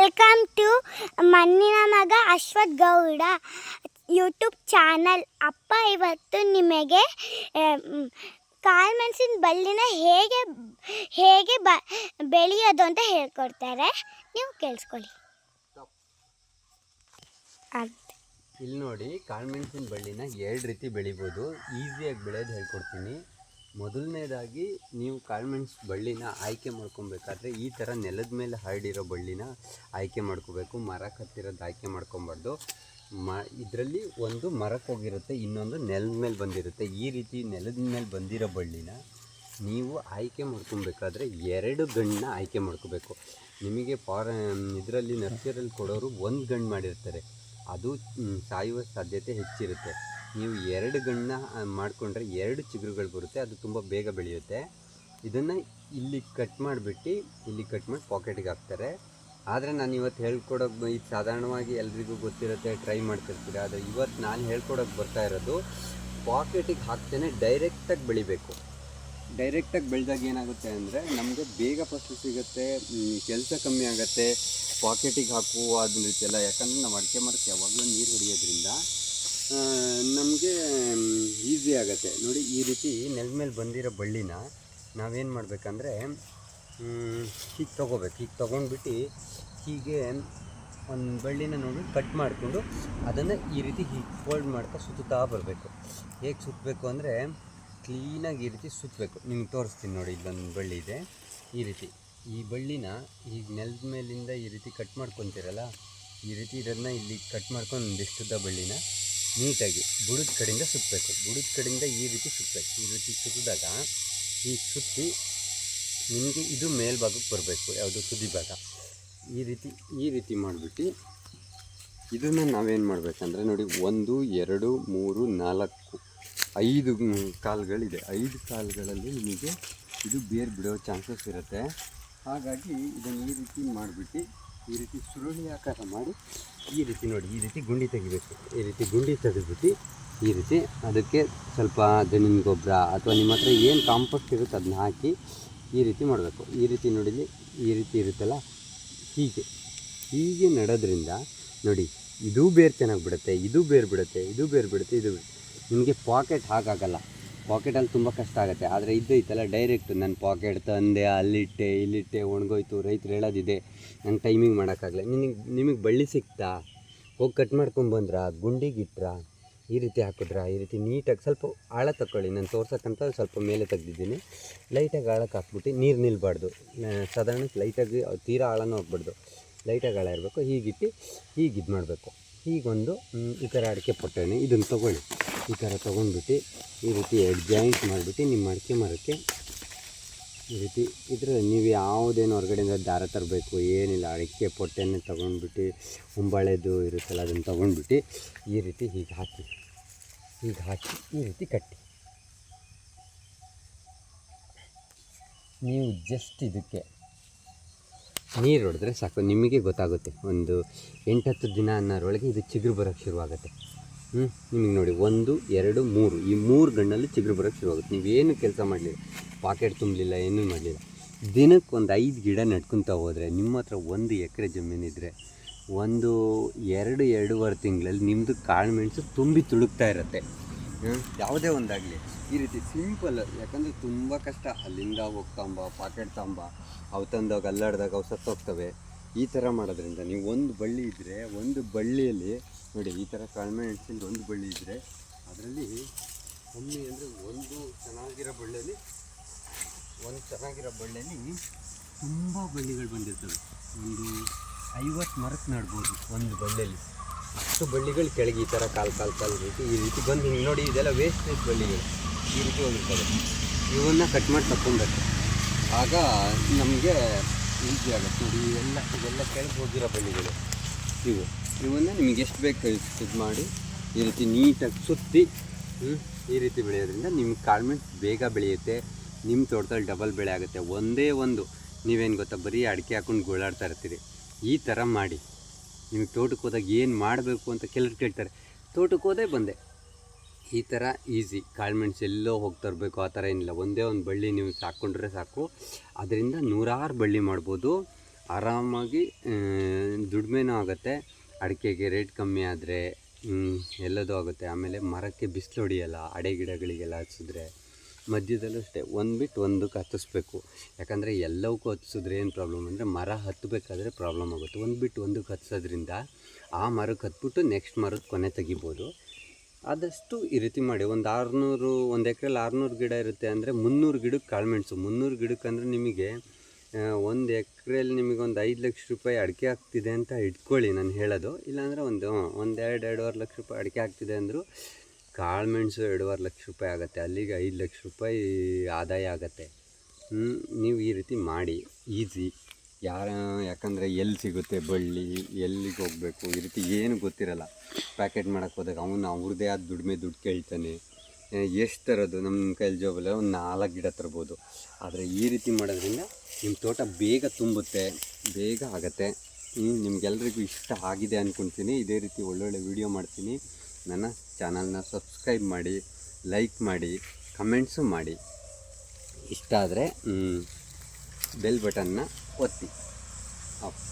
Welcome to ಮಣ್ಣಿನ ಮಗ Ashwath Gowda YouTube channel ಅಪ್ಪ, ಇವತ್ತು ನಿಮಗೆ ಕಾಳು ಮೆಣಸಿನ ಬಳ್ಳಿನ ಹೇಗೆ ಹೇಗೆ ಬ, ಬೆಳೆಯೋದು ಅಂತ ಹೇಳ್ಕೊಡ್ತಾರೆ. ನೀವು ಕೇಳಿಸ್ಕೊಳ್ಳಿ. ಇಲ್ಲಿ ನೋಡಿ ಕಾಳುಮೆಣಸಿನ ಬಳ್ಳಿನ ಎರಡು ರೀತಿ ಬೆಳಿಬೋದು. ಈಸಿಯಾಗಿ ಬೆಳೆಯೋದು ಹೇಳ್ಕೊಡ್ತೀನಿ. ಮೊದಲನೇದಾಗಿ ನೀವು ಕಾಳುಮೆಣಸು ಬಳ್ಳಿನ ಆಯ್ಕೆ ಮಾಡ್ಕೊಬೇಕಾದ್ರೆ ಈ ಥರ ನೆಲದ ಮೇಲೆ ಹರಡಿರೋ ಬಳ್ಳಿನ ಆಯ್ಕೆ ಮಾಡ್ಕೋಬೇಕು, ಮರ ಕತ್ತಿರೋದು ಆಯ್ಕೆ ಮಾಡ್ಕೊಬಾರ್ದು. ಮ, ಇದರಲ್ಲಿ ಒಂದು ಮರಕ್ಕೆ ಹೋಗಿರುತ್ತೆ ಇನ್ನೊಂದು ನೆಲದ ಮೇಲೆ ಬಂದಿರುತ್ತೆ. ಈ ರೀತಿ ನೆಲದ ಮೇಲೆ ಬಂದಿರೋ ಬಳ್ಳಿನ ನೀವು ಆಯ್ಕೆ ಮಾಡ್ಕೊಬೇಕಾದ್ರೆ ಎರಡು ಗಂಡನ್ನ ಆಯ್ಕೆ ಮಾಡ್ಕೋಬೇಕು. ನಿಮಗೆ ಫಾರ ಇದರಲ್ಲಿ ನರ್ಸರಿಯಲ್ಲಿ ಕೊಡೋರು ಒಂದು ಗಣ್ಣು ಮಾಡಿರ್ತಾರೆ. ಅದು ಸಾಯುವ ಸಾಧ್ಯತೆ ಹೆಚ್ಚಿರುತ್ತೆ. ನೀವು ಎರಡು ಗಣ್ಣ ಮಾಡಿಕೊಂಡ್ರೆ ಎರಡು ಚಿಗುರುಗಳು ಬರುತ್ತೆ, ಅದು ತುಂಬ ಬೇಗ ಬೆಳೆಯುತ್ತೆ. ಇದನ್ನು ಇಲ್ಲಿ ಕಟ್ ಮಾಡಿಬಿಟ್ಟು, ಇಲ್ಲಿ ಕಟ್ ಮಾಡಿ ಪಾಕೆಟಿಗೆ ಹಾಕ್ತಾರೆ. ಆದರೆ ನಾನು ಇವತ್ತು ಹೇಳ್ಕೊಡೋಕೆ ಇದು ಸಾಧಾರಣವಾಗಿ ಎಲ್ರಿಗೂ ಗೊತ್ತಿರುತ್ತೆ ಟ್ರೈ ಮಾಡ್ತಿರ್ತೀರ. ಆದರೆ ಇವತ್ತು ನಾನು ಹೇಳ್ಕೊಡೋಕೆ ಬರ್ತಾ ಇರೋದು ಪಾಕೆಟಿಗೆ ಹಾಕ್ತೇನೆ ಡೈರೆಕ್ಟಾಗಿ ಬೆಳಿಬೇಕು. ಡೈರೆಕ್ಟಾಗಿ ಬೆಳೆದಾಗ ಏನಾಗುತ್ತೆ ಅಂದರೆ, ನಮಗೆ ಬೇಗ ಫಸ್ಟು ಸಿಗುತ್ತೆ ಕೆಲಸ ಕಮ್ಮಿ ಆಗುತ್ತೆ. ಪಾಕೆಟಿಗೆ ಹಾಕುವ ಅದನ್ನ ರೀತಿ ಯಾಕಂದರೆ ನಾವು ಅಡಿಕೆ ಮರಕ್ಕೆ ಯಾವಾಗಲೂ ನೀರು ಹೊಡಿಯೋದ್ರಿಂದ ನಮಗೆ ಈಸಿ ಆಗುತ್ತೆ. ನೋಡಿ, ಈ ರೀತಿ ನೆಲದ ಮೇಲೆ ಬಂದಿರೋ ಬಳ್ಳಿನ ನಾವೇನು ಮಾಡಬೇಕಂದ್ರೆ ಹೀಗೆ ತೊಗೋಬೇಕು. ಹೀಗೆ ತೊಗೊಂಡ್ಬಿಟ್ಟು ಹೀಗೆ ಒಂದು ಬಳ್ಳಿನ ನೋಡಿ ಕಟ್ ಮಾಡಿಕೊಂಡು ಅದನ್ನು ಈ ರೀತಿ ಹೀಗೆ ಫೋಲ್ಡ್ ಮಾಡ್ತಾ ಸುತ್ತುತ್ತಾ ಬರಬೇಕು. ಹೇಗೆ ಸುತ್ತಬೇಕು ಅಂದರೆ ಕ್ಲೀನಾಗಿ ಈ ರೀತಿ ಸುತ್ತಬೇಕು. ನಿಮ್ಗೆ ತೋರಿಸ್ತೀನಿ ನೋಡಿ, ಇಲ್ಲೊಂದು ಬಳ್ಳಿ ಇದೆ. ಈ ರೀತಿ. ಈ ಬಳ್ಳಿನ ಈಗ ನೆಲದ ಮೇಲಿಂದ ಈ ರೀತಿ ಕಟ್ ಮಾಡ್ಕೊತೀರಲ್ಲ, ಈ ರೀತಿ ಇದನ್ನು ಇಲ್ಲಿ ಕಟ್ ಮಾಡ್ಕೊಂಡು ಒಂದಿಷ್ಟುದ್ದ ಬಳ್ಳಿನ ನೀಟಾಗಿ ಬುಡದ ಕಡೆಯಿಂದ ಸುತ್ತಬೇಕು ಬುಡದ ಕಡೆಯಿಂದ ಈ ರೀತಿ ಸುತ್ತಬೇಕು ಈ ರೀತಿ ಸುತ್ತಿದಾಗ ಈ ಸುತ್ತಿ ನಿಮಗೆ ಇದು ಮೇಲ್ಭಾಗಕ್ಕೆ ಬರಬೇಕು, ಯಾವುದು ತುದಿ ಭಾಗ. ಈ ರೀತಿ ಈ ರೀತಿ ಮಾಡಿಬಿಟ್ಟು ಇದನ್ನು ನಾವೇನು ಮಾಡಬೇಕಂದ್ರೆ ನೋಡಿ, ಒಂದು, ಎರಡು, ಮೂರು, ನಾಲ್ಕು, ಐದು ಕಾಲುಗಳಿದೆ. ಐದು ಕಾಲುಗಳಲ್ಲಿ ನಿಮಗೆ ಇದು ಬೇರೆ ಬಿಡೋ ಚಾನ್ಸಸ್ ಇರುತ್ತೆ. ಹಾಗಾಗಿ ಇದನ್ನು ಈ ರೀತಿ ಮಾಡಿಬಿಟ್ಟು ಈ ರೀತಿ ಸುರುಳಿ ಆಕಾರ ಮಾಡಿ ಈ ರೀತಿ ನೋಡಿ, ಈ ರೀತಿ ಗುಂಡಿ ತೆಗಿಬೇಕು. ಈ ರೀತಿ ಗುಂಡಿ ತೆಗೆದ್ಬಿಟ್ಟು ಈ ರೀತಿ ಅದಕ್ಕೆ ಸ್ವಲ್ಪ ದನಿನ ಗೊಬ್ಬರ ಅಥವಾ ನಿಮ್ಮ ಹತ್ರ ಏನು ಕಾಂಪೋಸ್ಟ್ ಇರುತ್ತೆ ಅದನ್ನ ಹಾಕಿ ಈ ರೀತಿ ಮಾಡಬೇಕು. ಈ ರೀತಿ ನೋಡಿಲಿ ಈ ರೀತಿ ಇರುತ್ತಲ್ಲ? ಹೀಗೆ ಹೀಗೆ ನಡೋದ್ರಿಂದ ನೋಡಿ, ಇದು ಬೇರು ಚೆನ್ನಾಗಿ ಬಿಡುತ್ತೆ ಇದು ಬೇರು ಬಿಡುತ್ತೆ ಇದು ಬೇರು ಬಿಡುತ್ತೆ ಇದು ನಿಮಗೆ ಪಾಕೆಟ್ ಹಾಕಾಗಲ್ಲ ಪಾಕೆಟಲ್ಲಿ ತುಂಬ ಕಷ್ಟ ಆಗುತ್ತೆ. ಆದರೆ ಇದ್ದೈತಲ್ಲ ಡೈರೆಕ್ಟ್ ನನ್ನ ಪಾಕೆಟ್ ತಂದೆ, ಅಲ್ಲಿಟ್ಟೆ, ಇಲ್ಲಿಟ್ಟೆ, ಒಣಗೋಯ್ತು, ರೈತರು ಹೇಳೋದಿದೆ. ನಂಗೆ ಟೈಮಿಂಗ್ ಮಾಡೋಕ್ಕಾಗಲ್ಲ ನಿನಗೆ, ನಿಮಗೆ ಬಳ್ಳಿ ಸಿಕ್ತಾ? ಹೋಗಿ ಕಟ್ ಮಾಡ್ಕೊಂಡು ಬಂದ್ರಾ? ಗುಂಡಿಗೆ ಇಟ್ರಾ ಈ ರೀತಿ ಹಾಕಿದ್ರಾ? ಈ ರೀತಿ ನೀಟಾಗಿ ಸ್ವಲ್ಪ ಆಳ ತಗೊಳ್ಳಿ ನಾನು ತೋರ್ಸೋಕ್ಕಂತ ಸ್ವಲ್ಪ ಮೇಲೆ ತೆಗ್ದಿದ್ದೀನಿ. ಲೈಟಾಗಿ ಆಳಕ್ಕೆ ಹಾಕ್ಬಿಟ್ಟು ನೀರು ನಿಲ್ಬಾರ್ದು. ನ- ಸಾಧಾರಣಕ್ಕೆ ಲೈಟಾಗಿ ತೀರಾ ಆಳನೂ ಹೋಗ್ಬಾರ್ದು ಲೈಟಾಗಿ ಆಳ ಇರಬೇಕು. ಹೀಗಿಟ್ಟು, ಹೀಗೆ ಇದು ಮಾಡಬೇಕು ಹೀಗೊಂದು ಮ್, ಈ ಥರ ಅಡಿಕೆ ಪೊಟ್ಟೆಣ್ಣೆ ಇದನ್ನು ತೊಗೊಳ್ಳಿ. ಈ ಥರ ತೊಗೊಂಡ್ಬಿಟ್ಟು ಈ ರೀತಿ ಜಾಯಿಂಟ್ ಮಾಡಿಬಿಟ್ಟು ನಿಮ್ಮ ಅಡಿಕೆ ಮರಕ್ಕೆ ಈ ರೀತಿ ಇದರ ನೀವು ಯಾವುದೇನು ಹೊರಗಡೆಯಿಂದ ದಾರ ತರಬೇಕು ಏನಿಲ್ಲ ಅಡಿಕೆ ಪೊಟ್ಟೆನೆ ತೊಗೊಂಡ್ಬಿಟ್ಟು ಉಂಬಳೆದು ಇರುತ್ತಲ್ಲ ಅದನ್ನು ತೊಗೊಂಡ್ಬಿಟ್ಟು ಈ ರೀತಿ ಹೀಗೆ ಹಾಕಿ ಹೀಗೆ ಹಾಕಿ ಈ ರೀತಿ ಕಟ್ಟಿ. ನೀವು ಜಸ್ಟ್ ಇದಕ್ಕೆ ನೀರು ಹೊಡೆದ್ರೆ ಸಾಕು. ನಿಮಗೆ ಗೊತ್ತಾಗುತ್ತೆ. ಒಂದು ಎಂಟತ್ತು ದಿನ ಅನ್ನೋರೊಳಗೆ ಇದು ಚಿಗುರು ಬರೋಕ್ಕೆ ಶುರುವಾಗುತ್ತೆ. ಹ್ಞೂ ನಿಮಗೆ ನೋಡಿ, ಒಂದು, ಎರಡು, ಮೂರು. ಈ ಮೂರು ಗಣ್ಣಲ್ಲಿ ಚಿಗುರು ಬರೋಕ್ಕೆ ಶುರುವಾಗುತ್ತೆ. ನೀವೇನು ಕೆಲಸ ಮಾಡಲಿಲ್ಲ, ಪಾಕೆಟ್ ತುಂಬಲಿಲ್ಲ, ಏನೂ ಮಾಡಲಿಲ್ಲ. ದಿನಕ್ಕೆ ಒಂದು ಐದು ಗಿಡ ನಡ್ಕೊತಾ ಹೋದರೆ, ನಿಮ್ಮ ಹತ್ರ ಒಂದು ಎಕರೆ ಜಮೀನಿದ್ರೆ ಒಂದು ಎರಡು, ಎರಡೂವರೆ ತಿಂಗಳಲ್ಲಿ ನಿಮ್ಮದು ಕಾಳು ಮೆಣಸು ತುಂಬಿ ತುಳುಕ್ತಾ ಇರುತ್ತೆ? ಯಾವುದೇ ಒಂದಾಗಲಿ. ಈ ರೀತಿ ಸಿಂಪಲ್ ಯಾಕಂದರೆ ತುಂಬ ಕಷ್ಟ. ಅಲ್ಲಿಂದ ಹೋಗ್ತಾಂಬ ಪಾಕೆಟ್ ತಾಂಬ, ಅವು ತಂದಾಗ ಅಲ್ಲಾಡ್ದಾಗ ಅವು ಸತ್ತೋಗ್ತವೆ. ಈ ಥರ ಮಾಡೋದ್ರಿಂದ ನೀವು ಒಂದು ಬಳ್ಳಿ ಇದ್ದರೆ ಒಂದು ಬಳ್ಳಿಯಲ್ಲಿ ನೋಡಿ, ಈ ಥರ ಕಡಿಮೆ ಹೆಣ್ಸಿಂದು ಒಂದು ಬಳ್ಳಿ ಇದ್ದರೆ ಅದರಲ್ಲಿ ಕಮ್ಮಿ ಅಂದರೆ ಒಂದು ಚೆನ್ನಾಗಿರೋ ಬಳ್ಳಿಯಲ್ಲಿ, ಒಂದು ಚೆನ್ನಾಗಿರೋ ಬಳ್ಳಿಯಲ್ಲಿ ತುಂಬ ಬಳ್ಳಿಗಳು ಬಂದಿರ್ತವೆ. ಒಂದು ಐವತ್ತು ಮರಕ್ಕೆ ನಡ್ಬೋದು ಒಂದು ಬಳ್ಳಿಯಲ್ಲಿ. ಅಷ್ಟು ಬಳ್ಳಿಗಳು ಕೆಳಗೆ ಈ ಥರ ಕಾಲು ಕಾಲು ಕಾಲು ರೀತಿ, ಈ ರೀತಿ ಬಂದು ಹಿಂಗೆ ನೋಡಿ ಇದೆಲ್ಲ ವೇಸ್ಟೇಜ್ ಬಳ್ಳಿಗಳು. ಈ ರೀತಿ ಹೋಗಿರ್ತವೆ ಇವನ್ನು ಕಟ್ ಮಾಡಿ ತಕ್ಕೊಬೇಕು. ಆಗ ನಮಗೆ ಈಸಿ ಆಗುತ್ತೆ ನೋಡಿ ಇವೆಲ್ಲ ಇವೆಲ್ಲ ಕೆಳಗೆ ಹೋಗಿರೋ ಬಳ್ಳಿಗಳು ಇವು. ಇವನ್ನು ನಿಮಗೆ ಎಷ್ಟು ಬೇಕು ಇದು ಮಾಡಿ, ಈ ರೀತಿ ನೀಟಾಗಿ ಸುತ್ತಿ ಈ ರೀತಿ ಬೆಳೆಯೋದ್ರಿಂದ ನಿಮ್ಮ ಕಾಳ್ಮೆಂಟ್ ಬೇಗ ಬೆಳೆಯುತ್ತೆ. ನಿಮ್ಮ ತೋಟದಲ್ಲಿ ಡಬಲ್ ಬೆಳೆ ಆಗುತ್ತೆ. ಒಂದೇ ಒಂದು. ನೀವೇನು ಗೊತ್ತಾ? ಬರೀ ಅಡಿಕೆ ಹಾಕೊಂಡು ಗೋಳಾಡ್ತಾ ಇರ್ತೀರಿ. ಈ ಥರ ಮಾಡಿ. ನಿಮಗೆ ತೋಟಕ್ಕೆ ಹೋದಾಗ ಏನು ಮಾಡಬೇಕು ಅಂತ ಕೆಲವ್ರು ಕೇಳ್ತಾರೆ. ತೋಟಕ್ಕೆ ಹೋದೇ ಬಂದೆ. ಈ ಥರ ಈಸಿ ಕಾಳುಮೆಣ್ಸು ಎಲ್ಲೋ ಹೋಗಿ ತರಬೇಕು, ಆ ಥರ ಏನಿಲ್ಲ. ಒಂದೇ ಒಂದು ಬಳ್ಳಿ ನೀವು ಸಾಕ್ಕೊಂಡ್ರೆ ಸಾಕು. ಅದರಿಂದ ನೂರಾರು ಬಳ್ಳಿ ಮಾಡ್ಬೋದು. ಆರಾಮಾಗಿ ದುಡಿಮೆನೂ ಆಗುತ್ತೆ. ಅಡಿಕೆಗೆ ರೇಟ್ ಕಮ್ಮಿ ಆದರೆ ಎಲ್ಲದೂ ಆಗುತ್ತೆ. ಆಮೇಲೆ ಮರಕ್ಕೆ ಬಿಸಿಲು ಹೊಡಿಯಲ್ಲ, ಅಡೆ ಗಿಡಗಳಿಗೆಲ್ಲ ಹಚ್ಚಿದ್ರೆ. ಮಧ್ಯದಲ್ಲೂ ಅಷ್ಟೇ, ಒಂದು ಬಿಟ್ಟು ಒಂದಕ್ಕೆ ಹತ್ತಿಸ್ಬೇಕು. ಯಾಕಂದರೆ ಎಲ್ಲವಕ್ಕೂ ಹತ್ತಿಸಿದ್ರೆ ಏನು ಪ್ರಾಬ್ಲಮ್ ಅಂದರೆ ಮರ ಹತ್ತಬೇಕಾದ್ರೆ ಪ್ರಾಬ್ಲಮ್ ಆಗುತ್ತೆ. ಒಂದು ಬಿಟ್ಟು ಒಂದಕ್ಕೆ ಹತ್ತಿಸೋದ್ರಿಂದ ಆ ಮರಕ್ಕೆ ಹತ್ಬಿಟ್ಟು ನೆಕ್ಸ್ಟ್ ಮರದ ಕೊನೆ ತೆಗಿಬೋದು. ಆದಷ್ಟು ಈ ರೀತಿ ಮಾಡಿ. ಒಂದು ಆರುನೂರು, ಒಂದು ಎಕ್ರೆಲಿ ಆರುನೂರು ಗಿಡ ಇರುತ್ತೆ ಅಂದರೆ ಮುನ್ನೂರು ಗಿಡಕ್ಕೆ ಕಾಳುಮೆಣಸು ಮುನ್ನೂರು ಗಿಡಕ್ಕೆ ಅಂದರೆ ನಿಮಗೆ ಒಂದು ಎಕ್ರೆಯಲ್ಲಿ ನಿಮಗೆ ಒಂದು ಐದು ಲಕ್ಷ ರೂಪಾಯಿ ಅಡಿಕೆ ಆಗ್ತಿದೆ ಅಂತ ಇಟ್ಕೊಳ್ಳಿ ನಾನು ಹೇಳೋದು. ಇಲ್ಲಾಂದರೆ ಒಂದು ಒಂದು ಎರಡು, ಎರಡೂವರೆ ಲಕ್ಷ ರೂಪಾಯಿ ಅಡಿಕೆ ಆಗ್ತಿದೆ ಅಂದರೂ ಕಾಳುಮೆಣಸು ಎರಡೂವರೆ ಲಕ್ಷ ರೂಪಾಯಿ ಆಗುತ್ತೆ, ಅಲ್ಲಿಗೆ ಐದು ಲಕ್ಷ ರೂಪಾಯಿ ಆದಾಯ ಆಗುತ್ತೆ. ನೀವು ಈ ರೀತಿ ಮಾಡಿ, ಈಸಿ. ಯಾರ, ಯಾಕಂದರೆ ಎಲ್ಲಿ ಸಿಗುತ್ತೆ ಬಳ್ಳಿ, ಎಲ್ಲಿಗೆ ಹೋಗಬೇಕು, ಈ ರೀತಿ ಏನು ಗೊತ್ತಿರಲ್ಲ. ಪ್ಯಾಕೆಟ್ ಮಾಡೋಕ್ಕೆ ಹೋದಾಗ ಅವನು ಅವ್ರದ್ದೇ ಆದ ದುಡಿಮೆ ದುಡ್ಡು ಕೇಳ್ತಾನೆ. ಎಷ್ಟು ತರೋದು ನಮ್ಮ ಕೈಲಿ ಜೋಬಲ್ಲ ಒಂದು ನಾಲ್ಕು ಗಿಡ ತರ್ಬೋದು. ಆದರೆ ಈ ರೀತಿ ಮಾಡೋದ್ರಿಂದ ನಿಮ್ಮ ತೋಟ ಬೇಗ ತುಂಬುತ್ತೆ, ಬೇಗ ಆಗುತ್ತೆ. ನಿಮ್ಗೆಲ್ರಿಗೂ ಇಷ್ಟ ಆಗಿದೆ ಅಂದ್ಕೊಳ್ತೀನಿ ಇದೇ ರೀತಿ ಒಳ್ಳೊಳ್ಳೆ ವಿಡಿಯೋ ಮಾಡ್ತೀನಿ. ನನ್ನ ಚಾನಲ್ನ ಸಬ್ಸ್ಕ್ರೈಬ್ ಮಾಡಿ ಲೈಕ್ ಮಾಡಿ ಕಮೆಂಟ್ಸು ಮಾಡಿ. ಇಷ್ಟ ಆದರೆ ಬೆಲ್ ಬಟನ್ನ ಒತ್ತಿ. ಆಫ್